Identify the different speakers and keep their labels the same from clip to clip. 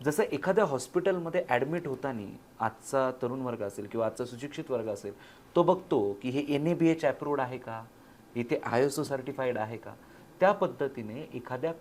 Speaker 1: जसं एखाद्या हॉस्पिटलमध्ये ॲडमिट होताना आजचा तरुण वर्ग असेल किंवा आजचा सुशिक्षित वर्ग असेल तो बघतो की हे N A B H approved आहे का? इथे आय एस ओ सर्टिफाईड आहे का? त्या पद्धतीने एखाद्या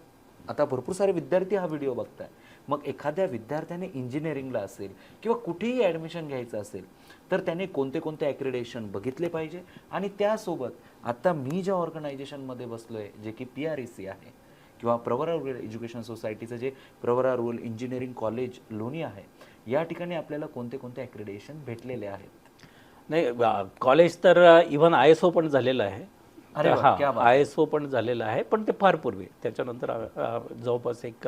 Speaker 1: आता भरपूर सारे विद्यार्थी हा व्हिडिओ बघताय. मग एखाद्या विद्यार्थ्याने इंजिनिअरिंगला असेल किंवा कुठेही ॲडमिशन घ्यायचं असेल तर त्याने कोणते कोणते ॲक्रिडेशन बघितले पाहिजे आणि त्यासोबत आता मी ज्या ऑर्गनायझेशनमध्ये बसलो आहे जे की पी आर ई सी आहे किंवा प्रवरा रुरल एज्युकेशन सोसायटीचं जे प्रवरा रुरल इंजिनिअरिंग कॉलेज लोणी आहे या ठिकाणी आपल्याला कोणते कोणते ॲक्रिडेशन भेटलेले आहेत?
Speaker 2: नाही कॉलेज तर इव्हन आय एस ओ पण झालेलं आहे.
Speaker 1: अरे बात.
Speaker 2: आय एस ओ पण झालेलं आहे पण ते फार पूर्वी. त्याच्यानंतर जवळपास एक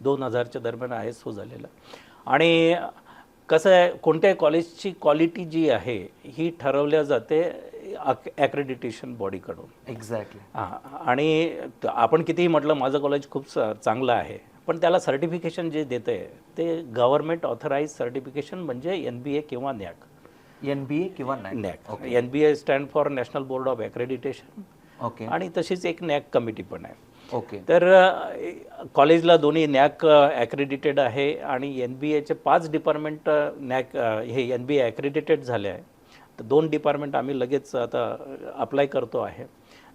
Speaker 2: दोन हजारच्या दरम्यान आय एस ओ झालेलं. आणि कसं आहे कोणत्याही कॉलेजची क्वालिटी जी आहे ही ठरवल्या जाते ॲक्रेडिटेशन बॉडीकडून
Speaker 1: एक्झॅक्टली
Speaker 2: हां आणि आपण कितीही म्हटलं माझं कॉलेज खूप चांगलं आहे पण त्याला सर्टिफिकेशन जे देतं आहे ते गव्हर्नमेंट ऑथराईज सर्टिफिकेशन म्हणजे एन बी ए किंवा नॅक
Speaker 1: एन बी ए किंवा
Speaker 2: NAAC N B A stand for national board of accreditation
Speaker 1: okay
Speaker 2: आणि तशीच एक नॅक कमिटी पण आहे.
Speaker 1: ओके
Speaker 2: तर कॉलेजला दोन्ही नॅक ॲक्रेडिटेड आहे आणि एन बी एचे पाच डिपार्टमेंट नॅक हे एन बी ए ॲक्रेडिटेड झाले आहे. तर दोन डिपार्टमेंट आम्ही लगेच आता अप्लाय करतो आहे.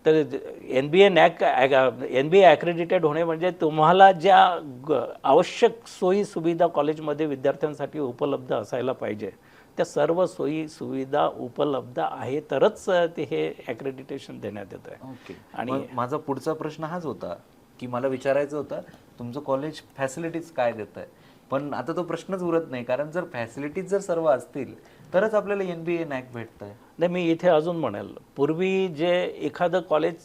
Speaker 2: तर N B A NAAC N B A accredited होणे म्हणजे तुम्हाला ज्या आवश्यक सोयी सुविधा कॉलेजमध्ये विद्यार्थ्यांसाठी उपलब्ध असायला पाहिजे त्या सर्व सोयी सुविधा उपलब्ध आहे तरच ते हे ॲक्रेडिटेशन देण्यात येतं आहे.
Speaker 1: ओके.
Speaker 2: आणि-
Speaker 1: आणि माझा पुढचा प्रश्न हाच होता की मला विचारायचं होतं तुमचं कॉलेज फॅसिलिटीज काय देत आहे पण आता तो प्रश्नच उरत नाही. कारण जर फॅसिलिटीज जर सर्व असतील तरच आपल्याला एन बी ए नॅक भेटत आहे
Speaker 2: नाही मी इथे अजून म्हणेल पूर्वी जे एखादं कॉलेज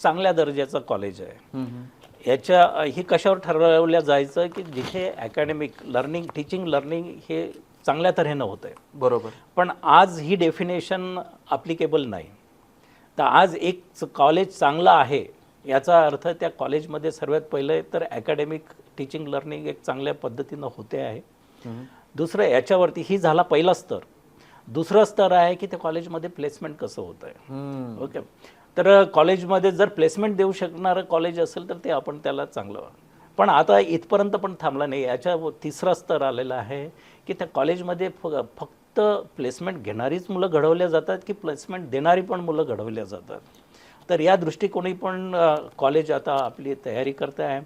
Speaker 2: चांगल्या दर्जाचं कॉलेज आहे याच्या ही कशावर ठरवल्या जायचं की जिथे अकॅडमिक लर्निंग टीचिंग लर्निंग हे चांगल्या तऱ्हेनं होतं आहे
Speaker 1: बरोबर.
Speaker 2: पण आज ही डेफिनेशन अप्लिकेबल नाही. तर आज एक कॉलेज चांगलं आहे याचा अर्थ त्या कॉलेजमध्ये सर्वात पहिलं तर अकॅडमिक टीचिंग लर्निंग एक चांगल्या पद्धतीनं होते आहे. दुसरं याच्यावरती ही झाला पहिला स्तर. दुसरं स्तर आहे की त्या कॉलेजमध्ये प्लेसमेंट कसं होतं आहे. ओके. तर कॉलेजमध्ये जर प्लेसमेंट देऊ शकणारं कॉलेज असेल तर ते आपण त्याला चांगलं पण आता इथपर्यंत पण थांबला नाही. याच्या तिसरा स्तर आलेला आहे की त्या कॉलेजमध्ये फक्त प्लेसमेंट घेणारीच मुलं घडवल्या जातात की प्लेसमेंट देणारी पण मुलं घडवल्या जातात. तर या दृष्टिकोनी पण कॉलेज आता आपली तयारी करत आहे